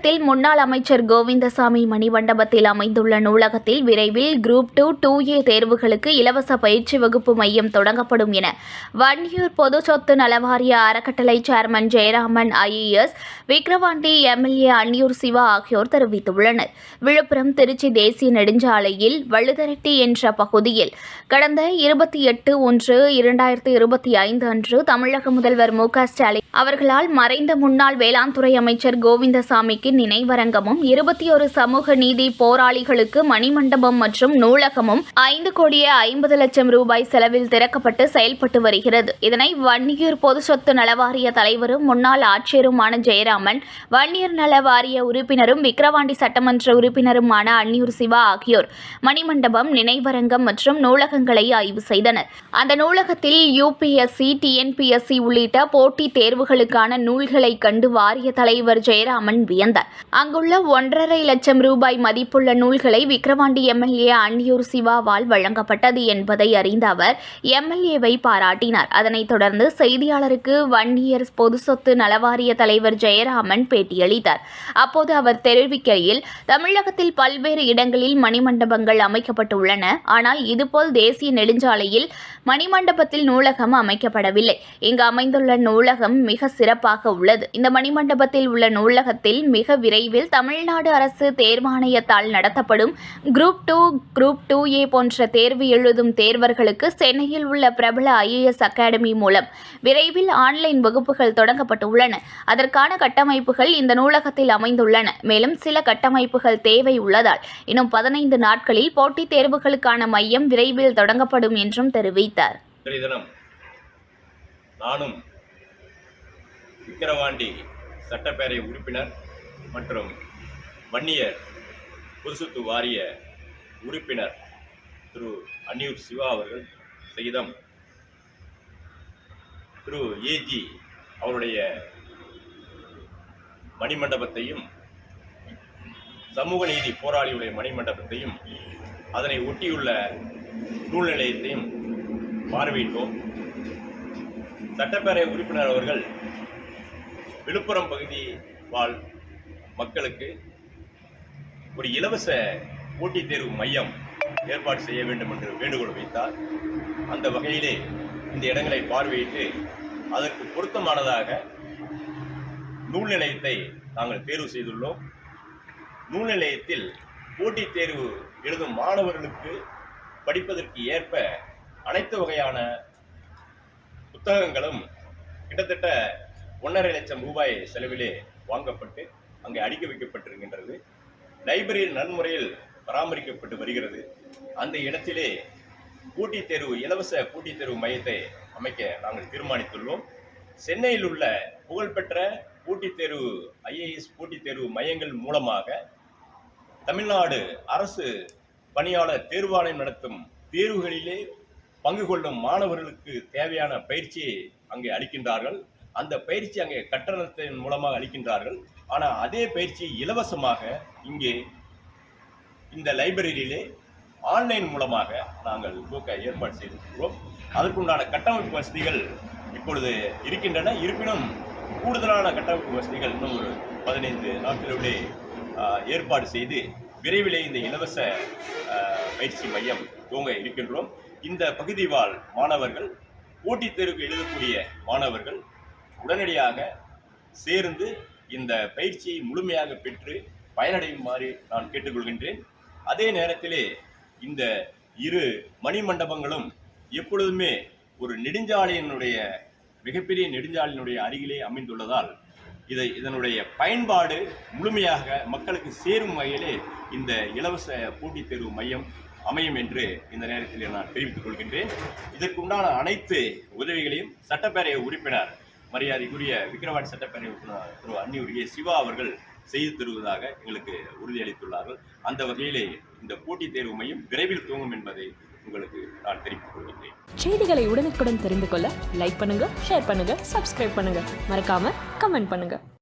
முன்னாள் அமைச்சர் கோவிந்தசாமி மணிமண்டபத்தில் அமைந்துள்ள நூலகத்தில் விரைவில் குரூப் டூ டூ ஏ தேர்வுகளுக்கு இலவச பயிற்சி வகுப்பு மையம் தொடங்கப்படும் என வன்னியூர் பொது சொத்து நலவாரிய அறக்கட்டளை chairman Jayaraman IAS Vikravandi MLA Anniyur Siva ஆகியோர் தெரிவித்துள்ளனர். விழுப்புரம் திருச்சி தேசிய நெடுஞ்சாலையில் வழுதரெட்டி என்ற பகுதியில் கடந்த இருபத்தி எட்டு ஒன்று இரண்டாயிரத்தி இருபத்தி ஐந்து அன்று தமிழக முதல்வர் மு க ஸ்டாலின் அவர்களால் மறைந்த முன்னாள் வேளாண் துறை அமைச்சர் கோவிந்தசாமிக்கு நினைவரங்கமும் இருபத்தி ஒரு சமூக நீதி போராளிகளுக்கு மணிமண்டபம் மற்றும் நூலகமும் ஐந்து கோடியே ஐம்பது லட்சம் ரூபாய் செலவில் திறக்கப்பட்டு செயல்பட்டு வருகிறது. இதனை வன்னியூர் பொது சொத்து நலவாரிய தலைவரும் முன்னாள் ஆட்சியருமான ஜெயராமன் வன்னியர் நல வாரிய உறுப்பினரும் விக்கிரவாண்டி சட்டமன்ற உறுப்பினருமான அன்னியூர் சிவா ஆகியோர் மணிமண்டபம் நினைவரங்கம் மற்றும் நூலகங்களை ஆய்வு செய்தனர். அந்த நூலகத்தில் யூபிஎஸ்சி டிஎன்பிஎஸ்சி உள்ளிட்ட போட்டித் தேர்வுகளுக்கான நூல்களை கண்டு வாரிய தலைவர் ஜெயராமன் வியந்தார். அங்குள்ள ஒன்றரை லட்சம் ரூபாய் மதிப்புள்ள நூல்களை விக்கிரவாண்டி எம்எல்ஏ அன்னியூர் சிவாவால் வழங்கப்பட்டது என்பதை அறிந்த அவர் எம்எல்ஏவை பாராட்டினார். அதனைத் தொடர்ந்து செய்தியாளருக்கு வன்னியர் பொது சொத்து நலவாரிய தலைவர் ஜெயராமன் பேட்டியளித்தார். அப்போது அவர் தெரிவிக்கையில் தமிழகத்தில் பல்வேறு இடங்களில் மணிமண்டபங்கள் அமைக்கப்பட்டுள்ளன. ஆனால் இதுபோல் தேசிய நெடுஞ்சாலையில் மணிமண்டபத்தில் நூலகம் அமைக்கப்படவில்லை. இங்கு அமைந்துள்ள நூலகம் மிக சிறப்பாக உள்ளது. இந்த மணிமண்டபத்தில் உள்ள நூலகத்தில் மிக விரைவில் தமிழ்நாடு அரசு தேர்வாணையத்தால் நடத்தப்படும் group two group two A போன்ற தேர்வு எழுதும் தேர்வர்களுக்கு சென்னையில் உள்ள பிரபல ஐஏஎஸ் அகாடமி மூலம் விரைவில் ஆன்லைன் வகுப்புகள் தொடங்கப்பட்டுள்ளன. அதற்கான கட்டமைப்புகள் இந்த நூலகத்தில் அமைந்துள்ளன. மேலும் சில கட்டமைப்புகள் தேவை உள்ளதால் இன்னும் பதினைந்து நாட்களில் போட்டித் தேர்வுகளுக்கான மையம் விரைவில் தொடங்கப்படும் என்றும் தெரிவித்தார். நானும் விக்கிரவாண்டி சட்டப்பேரவை உறுப்பினர் மற்றும் வன்னியர் புதுசுத்து வாரிய உறுப்பினர் திரு அன்னியூர் சிவா அவர்கள் செய்தம் திரு ஏஜி அவருடைய மணிமண்டபத்தையும் சமூக நீதி போராளியுடைய மணிமண்டபத்தையும் அதனை ஒட்டியுள்ள நூல் நிலையத்தையும் பார்வையிட்டோம். சட்டப்பேரவை உறுப்பினர் அவர்கள் விழுப்புரம் பகுதி வாழ் மக்களுக்கு ஒரு இலவச போட்டித் தேர்வு மையம் ஏற்பாடு செய்ய வேண்டும் என்று வேண்டுகோள் வைத்தார். அந்த வகையிலே இந்த இடங்களை பார்வையிட்டு அதற்கு பொருத்தமானதாக நூல் நிலையத்தை நாங்கள் தேர்வு செய்துள்ளோம். நூல் நிலையத்தில் போட்டித் தேர்வு எழுதும் மாணவர்களுக்கு படிப்பதற்கு ஏற்ப அனைத்து வகையான புத்தகங்களும் கிட்டத்தட்ட ஒன்றரை லட்சம் ரூபாய் செலவிலே வாங்கப்பட்டு அங்கே அடிக்க வைக்கப்பட்டிருக்கின்றது. லைப்ரரி நன்முறையில் பராமரிக்கப்பட்டு வருகிறது. அந்த இடத்திலே போட்டித் தேர்வு இலவச போட்டித் தேர்வு மையத்தை அமைக்க நாங்கள் தீர்மானித்துள்ளோம். சென்னையில் உள்ள புகழ்பெற்ற போட்டித் தேர்வு ஐஏஎஸ் போட்டித் தேர்வு மையங்கள் மூலமாக தமிழ்நாடு அரசு பணியாளர் தேர்வாணையம் நடத்தும் தேர்வுகளிலே பங்கு கொள்ளும் மாணவர்களுக்கு தேவையான பயிற்சியை அங்கே அளிக்கின்றார்கள். அந்த பயிற்சி அங்கே கட்டணத்தின் மூலமாக அளிக்கின்றார்கள். ஆனால் அதே பயிற்சி இலவசமாக இங்கே இந்த லைப்ரரியிலே ஆன்லைன் மூலமாக நாங்கள் போக்க ஏற்பாடு செய்திருக்கிறோம். அதற்குண்டான கட்டமைப்பு வசதிகள் இப்பொழுது இருக்கின்றன. இருப்பினும் கூடுதலான கட்டமைப்பு வசதிகள் இன்னும் ஒரு பதினைந்து நாட்களிலே ஏற்பாடு செய்து விரைவிலே இந்த இலவச பயிற்சி மையம் துவங்க இருக்கின்றோம். இந்த பகுதி வாழ் மாணவர்கள் போட்டித் தேர்வுக்கு எழுதக்கூடிய மாணவர்கள் உடனடியாக சேர்ந்து இந்த பயிற்சியை முழுமையாக பெற்று பயனடையுமாறு நான் கேட்டுக்கொள்கின்றேன். அதே நேரத்திலே இந்த இரு மணிமண்டபங்களும் எப்பொழுதுமே ஒரு நெடுஞ்சாலையினுடைய மிகப்பெரிய நெடுஞ்சாலையினுடைய அருகிலே அமைந்துள்ளதால் இதை இதனுடைய பயன்பாடு முழுமையாக மக்களுக்கு சேரும் வகையிலே இந்த இலவச போட்டித் தேர்வு மையம் அமையும் என்று இந்த நேரத்தில் நான் தெரிவித்துக் கொள்கின்றேன். இதற்குண்டான அனைத்து உதவிகளையும் சட்டப்பேரவை உறுப்பினர் மரியாதைக்குரிய விக்ரவாடி சட்டப்பேரவை உறுப்பினர் திரு அன்னியுடைய சிவா அவர்கள் செய்து தருவதாக எங்களுக்கு உறுதியளித்துள்ளார்கள். அந்த வகையிலே இந்த போட்டித் தேர்வு மையம் விரைவில் துவங்கும் என்பதை உங்களுக்கு நான் தெரிவித்துக் கொள்கிறேன் செய்திகளை உடனுக்குடன் தெரிந்து கொள்ள லைக் பண்ணுங்க ஷேர் பண்ணுங்க சப்ஸ்கிரைப் பண்ணுங்க. மறக்காம கமெண்ட் பண்ணுங்க.